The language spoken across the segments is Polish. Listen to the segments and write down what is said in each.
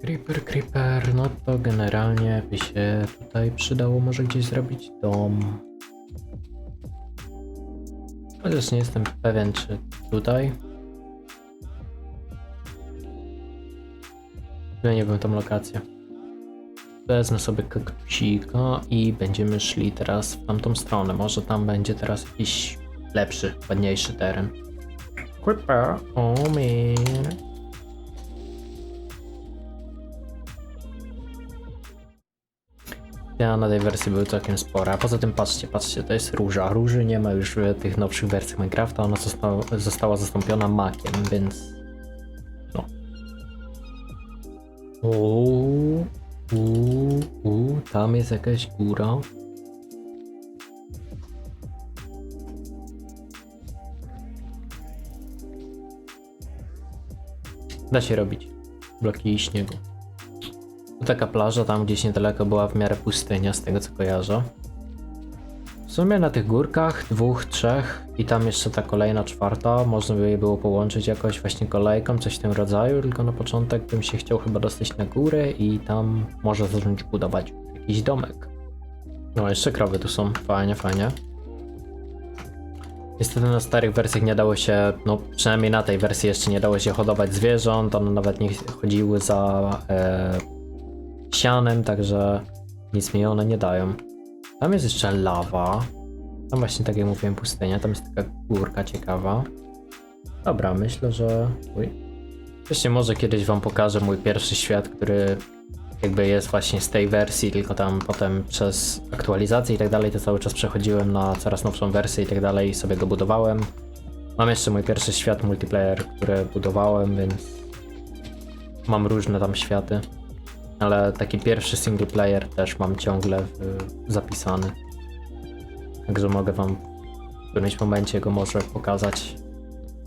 Creeper, creeper, no to generalnie by się tutaj przydało może gdzieś zrobić dom. Chociaż nie jestem pewien, czy tutaj. Zmieniłbym tą lokację. Wezmę sobie kaktusika i będziemy szli teraz w tamtą stronę. Może tam będzie teraz jakiś lepszy, ładniejszy teren. Creeper, oh man. Ja na tej wersji były całkiem spore. A poza tym patrzcie, patrzcie, to jest róża. Róży nie ma już w tych nowszych wersjach Minecrafta, ona została, została zastąpiona makiem, więc... No. Uuu, uuu, uuu, tam jest jakaś góra. Da się robić. Bloki śniegu. Tu taka plaża, tam gdzieś niedaleko była w miarę pustynia, z tego co kojarzę. W sumie na tych górkach, dwóch, trzech i tam jeszcze ta kolejna, czwarta, można by je było połączyć jakoś właśnie kolejką, coś w tym rodzaju, tylko na początek bym się chciał chyba dostać na górę i tam może zacząć budować jakiś domek. No, jeszcze krowy tu są, fajnie, fajnie. Niestety na starych wersjach nie dało się, no przynajmniej na tej wersji jeszcze nie dało się hodować zwierząt, one nawet nie chodziły za e, sianem, także nic mi one nie dają. Tam jest jeszcze lawa. Tam właśnie tak jak mówiłem pustynia, tam jest taka górka ciekawa. Dobra, myślę, że... Uj. Może kiedyś wam pokażę mój pierwszy świat, który jakby jest właśnie z tej wersji, tylko tam potem przez aktualizację i tak dalej, to cały czas przechodziłem na coraz nowszą wersję i tak dalej i sobie go budowałem. Mam jeszcze mój pierwszy świat multiplayer, który budowałem, więc mam różne tam światy. Ale taki pierwszy single player też mam ciągle w, zapisany. Także mogę wam w którymś momencie go może pokazać.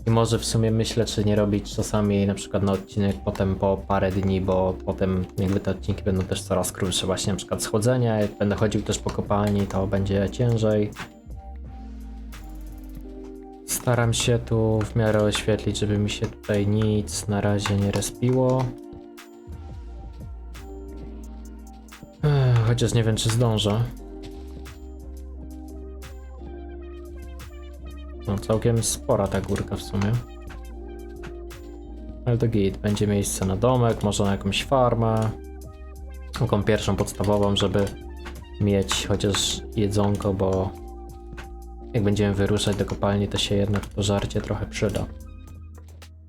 I może w sumie myślę, czy nie robić czasami na przykład na odcinek potem po parę dni, bo potem jakby te odcinki będą też coraz krótsze. Właśnie na przykład schodzenia, jak będę chodził też po kopalni, to będzie ciężej. Staram się tu w miarę oświetlić, żeby mi się tutaj nic na razie nie respiło. Chociaż nie wiem, czy zdążę. No, całkiem spora ta górka w sumie. Ale to git, będzie miejsce na domek, może na jakąś farmę. Taką pierwszą podstawową, żeby mieć chociaż jedzonko, bo jak będziemy wyruszać do kopalni, to się jednak to żarcie trochę przyda.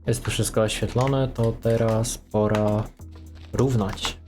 Jest tu wszystko oświetlone, to teraz pora równać.